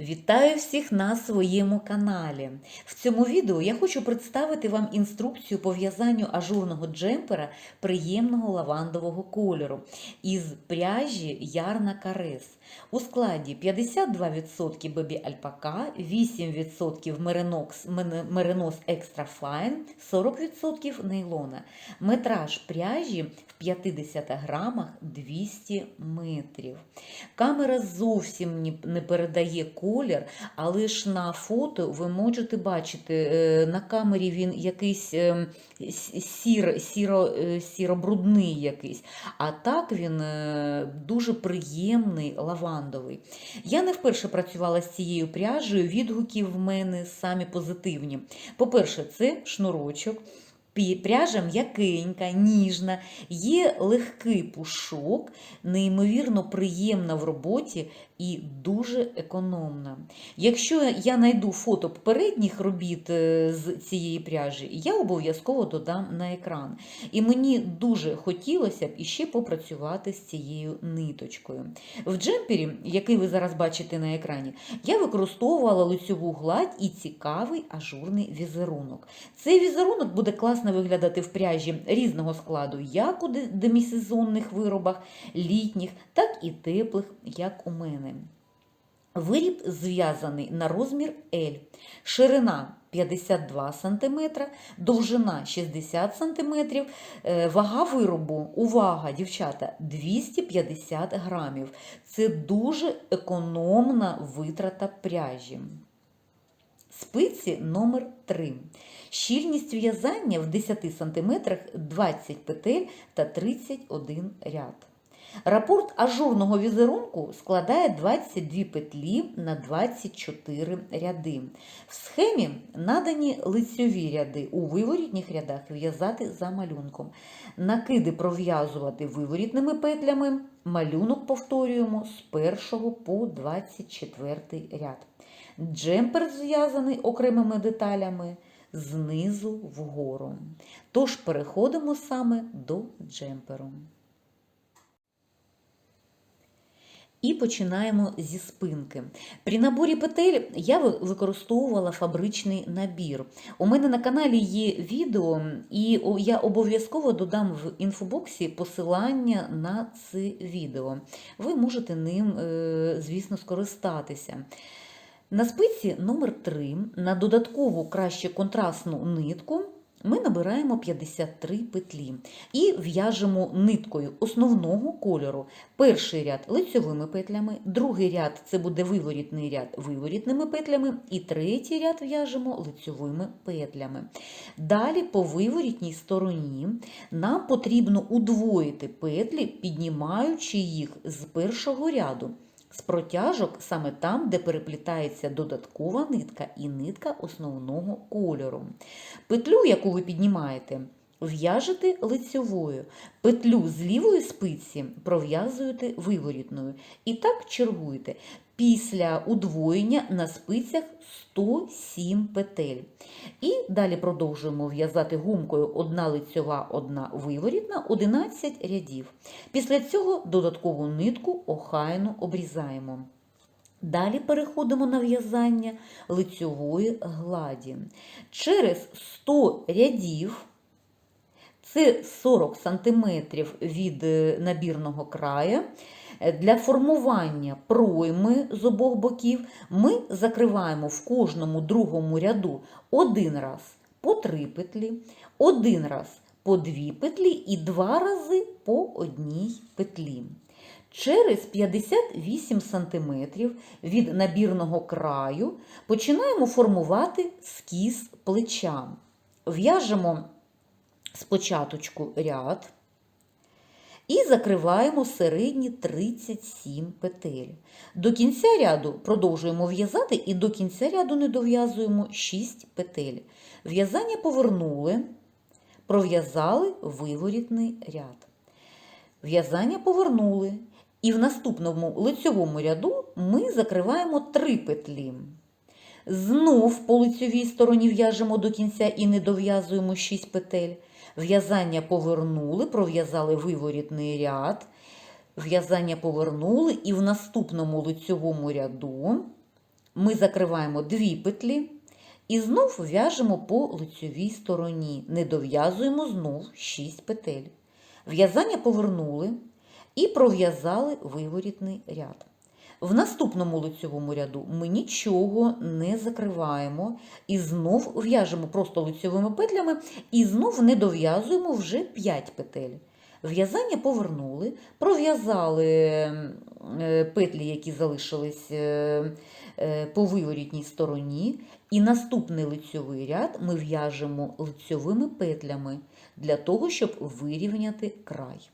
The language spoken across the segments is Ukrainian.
Вітаю всіх на своєму каналі. В цьому відео я хочу представити вам інструкцію по в'язанню ажурного джемпера приємного лавандового кольору із пряжі Ярна Карес. У складі 52% бебі альпака, 8% меринокс, меринос екстра файн, 40% нейлона. Метраж пряжі в 50 грамах 200 метрів. Камера зовсім не передає колір, але ж на фото ви можете бачити, е, на камері він якийсь е, сір, е, сіро-брудний якийсь, а так він е, дуже приємний, лавандовий. Я не вперше працювала з цією пряжею, відгуки в мене самі позитивні. По-перше, це шнурочок. Пряжа м'якенька, ніжна, є легкий пушок, неймовірно приємна в роботі і дуже економна. Якщо я знайду фото попередніх робіт е, з цієї пряжі, я обов'язково додам на екран. І мені дуже хотілося б іще попрацювати з цією ниточкою. В джемпері, який ви зараз бачите на екрані, я використовувала лицьову гладь і цікавий ажурний візерунок. Цей візерунок буде класно виглядати в пряжі різного складу, як у де- демісезонних виробах, літніх, так і теплих, як у мене. Виріб зв'язаний на розмір L, ширина 52 см, довжина 60 см, е, вага виробу, увага, дівчата, 250 грамів. Це дуже економна витрата пряжі. Спиці номер 3. Щільність в'язання в 10 см 20 петель та 31 ряд. Рапорт ажурного візерунку складає 22 петлі на 24 ряди. В схемі надані лицьові ряди. У виворітніх рядах в'язати за малюнком. Накиди пров'язувати виворітними петлями. Малюнок повторюємо з 1 по 24 ряд. Джемпер зв'язаний окремими деталями знизу вгору. Тож переходимо саме до джемперу. І починаємо зі спинки. При наборі петель я використовувала фабричний набір. У мене на каналі є відео, і я обов'язково додам в інфобоксі посилання на це відео. Ви можете ним, е, звісно, скористатися. На спиці номер 3 на додаткову краще контрастну нитку ми набираємо 53 петлі і в'яжемо ниткою основного кольору. Перший ряд лицьовими петлями, другий ряд це буде виворітний ряд виворітними петлями, і третій ряд в'яжемо лицьовими петлями. Далі по виворітній стороні нам потрібно удвоїти петлі, піднімаючи їх з першого ряду. З протяжок саме там, де переплітається додаткова нитка і нитка основного кольору. Петлю, яку ви піднімаєте, в'яжете лицьовою. Петлю з лівої спиці пров'язуєте виворітною. І так чергуєте. Після удвоєння на спицях 107 петель. І далі продовжуємо в'язати гумкою одна лицьова, одна виворітна, 11 рядів. Після цього додаткову нитку охайно обрізаємо. Далі переходимо на в'язання лицьової гладі. Через 100 рядів, це 40 см від е, набірного краю, для формування пройми з обох боків ми закриваємо в кожному другому ряду один раз по 3 петлі, один раз по 2 петлі і два рази по одній петлі. Через 58 см від набірного краю починаємо формувати скіз плеча. В'яжемо спочатку ряд і закриваємо середні 37 петель. До кінця ряду продовжуємо в'язати і до кінця ряду не дов'язуємо 6 петель. В'язання повернули, пров'язали виворітний ряд. В'язання повернули. І в наступному лицьовому ряду ми закриваємо 3 петлі. Знов по лицьовій стороні в'яжемо до кінця і не дов'язуємо 6 петель. В'язання повернули, пров'язали виворітний ряд. В'язання повернули і в наступному лицьовому ряду ми закриваємо дві петлі і знов в'яжемо по лицьовій стороні. Не дов'язуємо знов 6 петель. В'язання повернули і пров'язали виворітний ряд. В наступному лицьовому ряду ми нічого не закриваємо і знов в'яжемо просто лицьовими петлями і знов не дов'язуємо вже 5 петель. В'язання повернули, пров'язали е, петлі, які залишились е, е, по виворітній стороні, і наступний лицьовий ряд ми в'яжемо лицьовими петлями для того, щоб вирівняти край.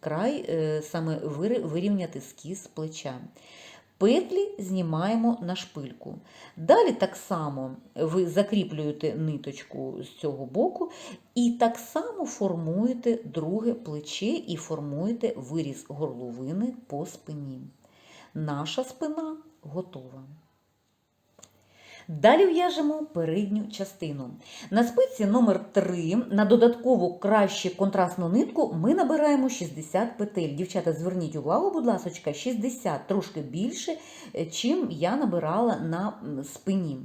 Край е, саме вирівняти скіз плеча. Петлі знімаємо на шпильку. Далі так само ви закріплюєте ниточку з цього боку і так само формуєте друге плече і формуєте виріз горловини по спині. Наша спина готова. Далі в'яжемо передню частину. На спиці номер 3 на додаткову краще контрастну нитку ми набираємо 60 петель. Дівчата, зверніть увагу, будь ласка, 60, трошки більше, е, чим я набирала на спині.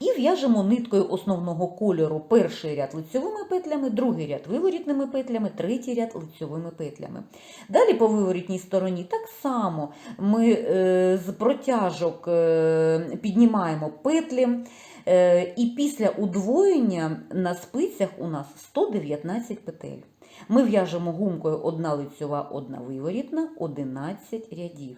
І в'яжемо ниткою основного кольору перший ряд лицьовими петлями, другий ряд виворітними петлями, третій ряд лицьовими петлями. Далі по виворітній стороні так само ми е, з протяжок е, піднімаємо петлі. Е, І після удвоєння на спицях у нас 119 петель. Ми в'яжемо гумкою одна лицьова, одна виворітна, 11 рядів.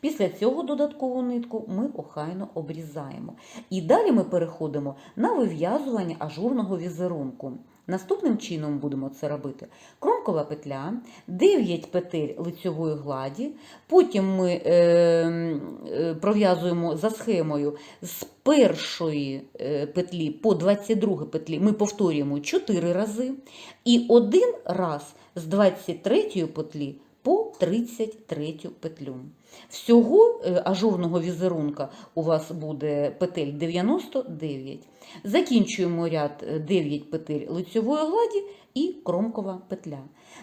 Після цього додаткову нитку ми охайно обрізаємо. І далі ми переходимо на вив'язування ажурного візерунку. Наступним чином будемо це робити. Кромкова петля, 9 петель лицьової гладі, потім ми е, е, пров'язуємо за схемою з першої е, петлі по 22 петлі ми повторюємо 4 рази, і один раз з 23 петлі по 33 петлю. Всього е, ажурного візерунка у вас буде петель 99. Закінчуємо ряд е, 9 петель лицьової гладі і кромкова петля.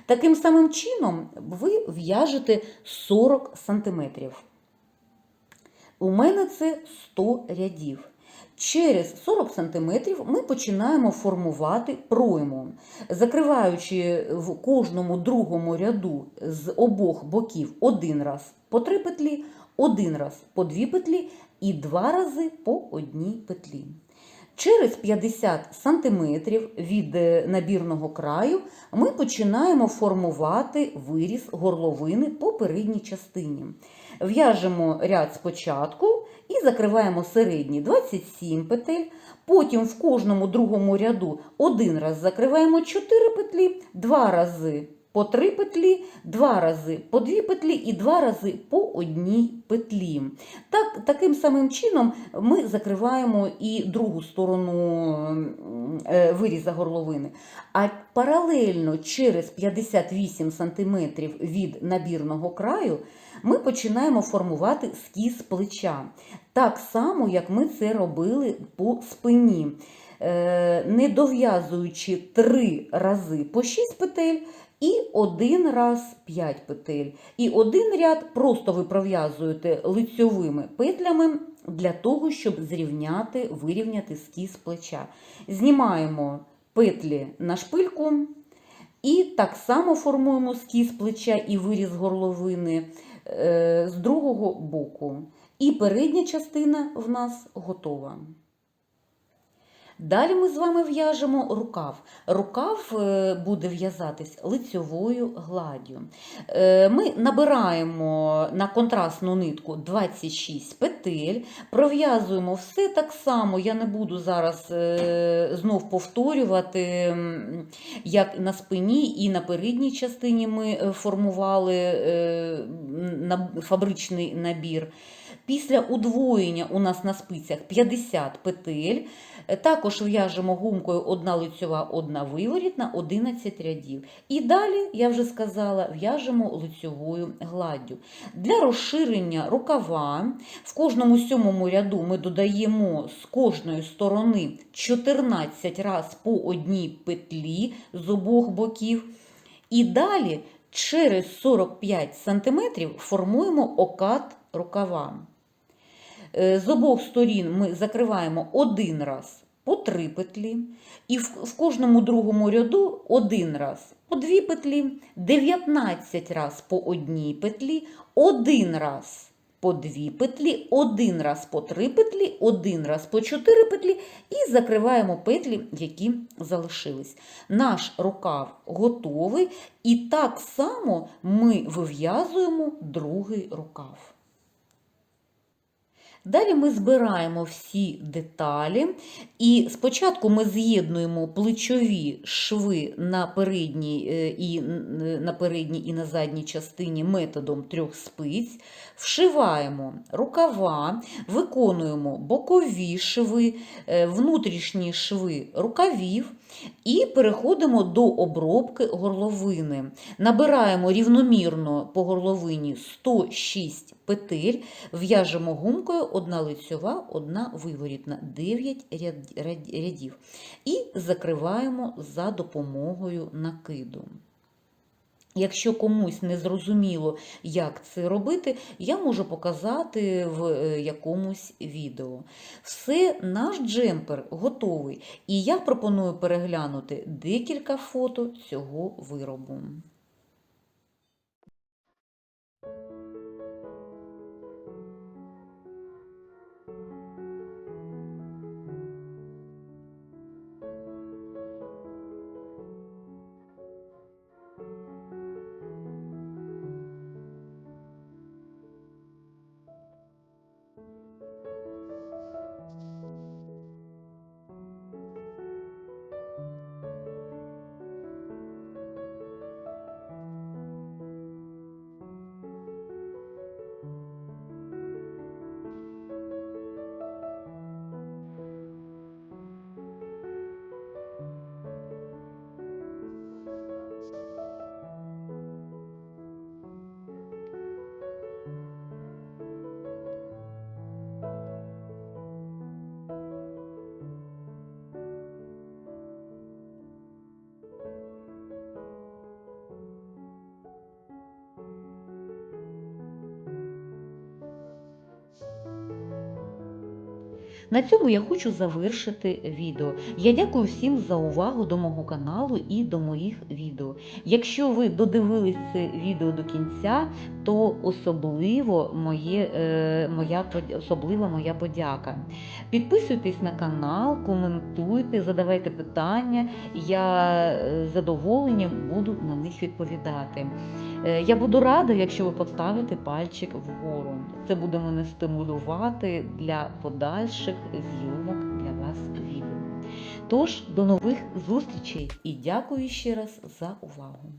Таким самим чином ви в'яжете 40 см. У мене це 100 рядів. Через 40 см ми починаємо формувати пройму, закриваючи в кожному другому ряду з обох боків один раз по 3 петлі, один раз по 2 петлі і два рази по одній петлі. Через 50 см від е, набірного краю ми починаємо формувати виріз горловини по передній частині. В'яжемо ряд спочатку і закриваємо середні 27 петель. Потім в кожному другому ряду один раз закриваємо 4 петлі, два рази по 3 петлі, два рази по 2 петлі і два рази по одній петлі. Так, таким самим чином ми закриваємо і другу сторону е, виріза горловини. А паралельно через 58 см від набірного краю ми починаємо формувати скіз плеча. Так само, як ми це робили по спині. Е, Не дов'язуючи 3 рази по 6 петель, і один раз 5 петель. І один ряд просто ви пров'язуєте лицьовими петлями для того, щоб зрівняти, вирівняти скіз плеча. Знімаємо петлі на шпильку і так само формуємо скіз плеча і виріз горловини з другого боку. І передня частина в нас готова. Далі ми з вами в'яжемо рукав. Рукав е, буде в'язатись лицьовою гладдю. Е, Ми набираємо на контрастну нитку 26 петель, пров'язуємо все так само. Я не буду зараз е, знов повторювати, як на спині і на передній частині ми формували фабричний набір. Після удвоєння у нас на спицях 50 петель. Е, Також в'яжемо гумкою одна лицьова, одна виворітна, 11 рядів. І далі, я вже сказала, в'яжемо лицьовою гладдю. Для розширення рукава в кожному сьомому ряду ми додаємо з кожної сторони 14 раз по одній петлі з обох боків. І далі через 45 см формуємо окат рукава. Е, З обох сторін ми закриваємо один раз по три петлі, і в, кожному другому ряду один раз по дві петлі, 19 раз по одній петлі, один раз по дві петлі, один раз по три петлі, один раз по чотири петлі і закриваємо петлі, які залишились. Наш рукав готовий, і так само ми вив'язуємо другий рукав. Далі ми збираємо всі деталі, і спочатку ми з'єднуємо плечові шви на передній, е, і, на передній і на задній частині методом трьох спиць, вшиваємо рукава, виконуємо бокові шви, е, внутрішні шви рукавів і переходимо до обробки горловини. Набираємо рівномірно по горловині 106 петель, в'яжемо гумкою одна лицьова, одна виворітна, 9 ряд- ряд- рядів. І закриваємо за допомогою накиду. Якщо комусь не зрозуміло, як це робити, я можу показати в е, якомусь відео. Все, наш джемпер готовий, і я пропоную переглянути декілька фото цього виробу. На цьому я хочу завершити відео. Я дякую всім за увагу до мого каналу і до моїх відео. Якщо ви додивились це відео до кінця, то особливо моє, е, моя, особлива моя подяка. Підписуйтесь на канал, коментуйте, задавайте питання. Я е, з задоволенням буду на них відповідати. Е, Я буду рада, якщо ви поставите пальчик вгору. Це буде мене стимулювати для подальших зйомок для вас відео. Тож, до нових зустрічей і дякую ще раз за увагу!